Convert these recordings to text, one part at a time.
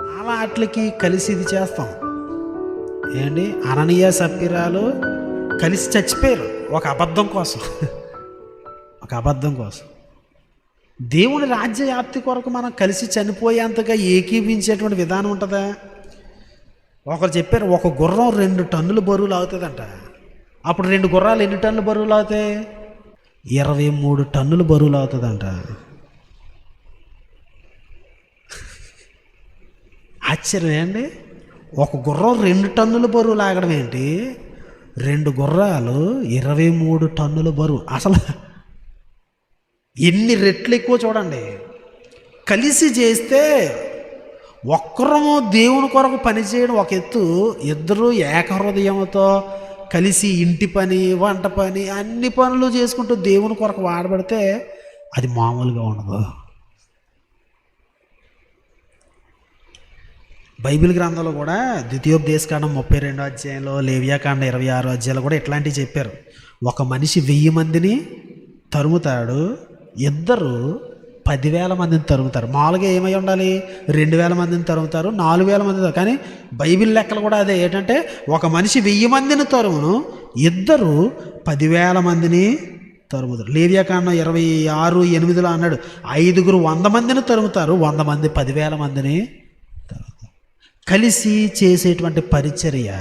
చాలా వాటికి కలిసి ఇది చేస్తాం. ఏంటి? అననీయ సప్పిరాలు కలిసి చచ్చిపోయారు. ఒక అబద్ధం కోసం. ఒక అబద్ధం కోసం. దేవుని రాజ్య వ్యాప్తి కొరకు మనం కలిసి చనిపోయేంతగా ఏకీభించేటువంటి విధానం ఉంటుందా? ఒకరు చెప్పారు ఒక గుర్రం రెండు టన్నుల బరువులు అవుతుందంట అప్పుడు రెండు గుర్రాలు ఎన్ని టన్నులు బరువులు అవుతాయి ఇరవై మూడు టన్నులు బరువులు అవుతుందంట ఆశ్చర్యం ఏంటి? ఒక గుర్రం రెండు టన్నుల బరువు లాగడం ఏంటి? రెండు గుర్రాలు ఇరవై మూడు టన్నుల బరువు. అసలు ఎన్ని రెట్లు ఎక్కువ చూడండి. కలిసి చేస్తే ఒక్కరము దేవుని కొరకు పనిచేయడం ఒక ఎత్తు. ఇద్దరు ఏకహృదయంతో కలిసి ఇంటి పని వంట పని అన్ని పనులు చేసుకుంటూ దేవుని కొరకు వాడబడితే అది మామూలుగా ఉండదు. బైబిల్ గ్రంథంలో కూడా ద్వితీయోపదేశకాండం ముప్పై రెండో అధ్యాయంలో లేవియాకాండ ఇరవై ఆరో అధ్యాయంలో కూడా ఇట్లాంటివి చెప్పారు. ఒక మనిషి వెయ్యి మందిని తరుముతాడు ఇద్దరు పదివేల మందిని తరుముతారు. మామూలుగా ఏమై ఉండాలి? రెండు వేల మందిని తరుముతారు నాలుగు వేల మంది కానీ బైబిల్ లెక్కలు కూడా అదే. ఏంటంటే ఒక మనిషి వెయ్యి మందిని తరుమును ఇద్దరు పదివేల మందిని తరుముతారు. లేవియాకాండం ఇరవై ఆరు ఎనిమిదిలో అన్నాడు ఐదుగురు వంద మందిని తరుముతారు వంద మంది పదివేల మందిని కలిసి చేసేటువంటి పరిచర్య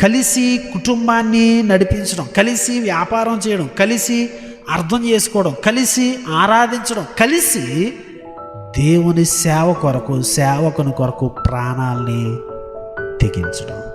కలిసి కుటుంబాన్ని నడిపించడం కలిసి వ్యాపారం చేయడం కలిసి అర్థం చేసుకోవడం కలిసి ఆరాధించడం కలిసి దేవుని సేవ కొరకు సేవకుని కొరకు ప్రాణాల్ని తెగించడం.